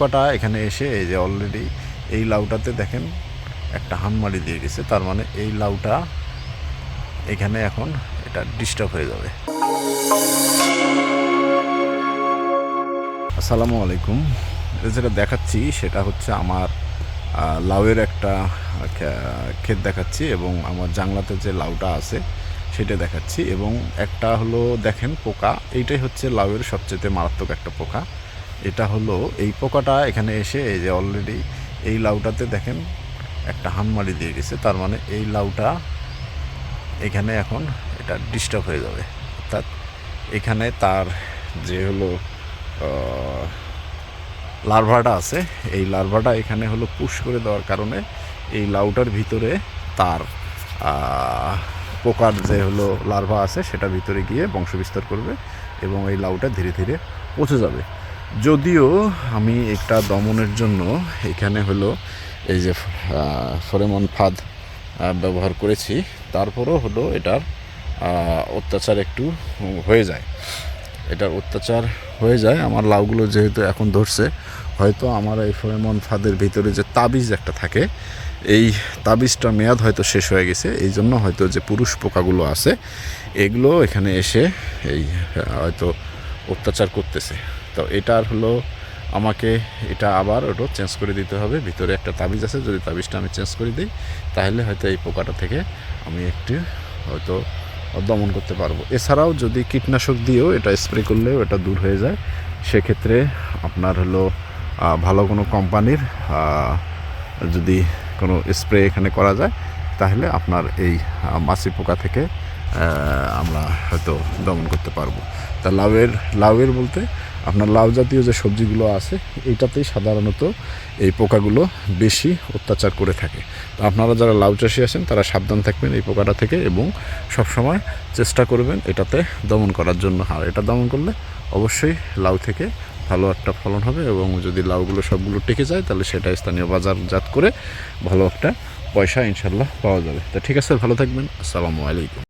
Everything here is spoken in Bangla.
কটা এখানে এসে এই যে অলরেডি এই লাউটাতে দেখেন একটা হানমারি দিয়ে গেছে, তার মানে এই লাউটা এখানে এখন এটা ডিস্টার্ব হয়ে যাবে। আসসালামু আলাইকুম। যেটা দেখাচ্ছি সেটা হচ্ছে আমার লাউয়ের একটা ক্ষেত দেখাচ্ছি এবং আমার জাংলাতে যে লাউটা আছে সেটা দেখাচ্ছি এবং একটা হলো দেখেন পোকা, এইটাই হচ্ছে লাউয়ের সবচেয়ে মারাত্মক একটা পোকা। এটা হলো এই পোকাটা এখানে এসে এই যে অলরেডি এই লাউটাতে দেখেন, একটা হানমারি দিয়ে গেছে, তার মানে এই লাউটা এখানে এখন এটা ডিস্টার্ব হয়ে যাবে। অর্থাৎ এখানে তার যে হলো লার্ভাটা আছে, এই লার্ভাটা এখানে হলো পুশ করে দেওয়ার কারণে এই লাউটার ভিতরে তার পোকার যে হলো লার্ভা আছে সেটা ভিতরে গিয়ে বংশবিস্তার করবে এবং এই লাউটা ধীরে ধীরে পচে যাবে। যদিও আমি একটা দমনের জন্য এখানে হলো এই যে ফরেমন ফাঁদ ব্যবহার করেছি। তারপরও হলো এটার অত্যাচার একটু হয়ে যায়। এটার অত্যাচার হয়ে যায়। আমার লাউগুলো যেহেতু এখন ধরছে, হয়তো আমার এই ফরেমন ফাঁদের ভিতরে যে তাবিজ একটা থাকে, এই তাবিজটা মেয়াদ হয়তো শেষ হয়ে গেছে। এই জন্য হয়তো যে পুরুষ পোকাগুলো আছে, এগুলো এখানে এসে এই হয়তো অত্যাচার করতেছে। তো এটার হলো আমাকে এটা আবার ওটা চেঞ্জ করে দিতে হবে। ভিতরে একটা তাবিজ আছে, যদি তাবিজটা আমি চেঞ্জ করে দিই, তাহলে হয়তো এই পোকাটা থেকে আমি একটু হয়তো দমন করতে পারব। এছাড়াও যদি কীটনাশক দিয়েও এটা স্প্রে করলেও এটা দূর হয়ে যায়, সেক্ষেত্রে আপনার হলো ভালো কোনো কোম্পানির যদি কোনো স্প্রে এখানে করা যায়, তাহলে আপনার এই মাছি পোকা থেকে আমরা হয়তো দমন করতে পারব। তা লাউয়ের লাউয়ের বলতে আপনার লাউ জাতীয় যে সবজিগুলো আছে এইটাতেই সাধারণত এই পোকাগুলো বেশি অত্যাচার করে থাকে। তো আপনারা যারা লাউ চাষি আছেন, তারা সাবধান থাকবেন এই পোকাটা থেকে এবং সবসময় চেষ্টা করবেন এটাতে দমন করার জন্য। আর এটা দমন করলে অবশ্যই লাউ থেকে ভালো একটা ফলন হবে এবং যদি লাউগুলো সবগুলো টেকে যায়, তাহলে সেটা স্থানীয় বাজারজাত করে ভালো একটা পয়সা ইনশাল্লাহ পাওয়া যাবে। তো ঠিক আছে, ভালো থাকবেন। আসসালামু আলাইকুম।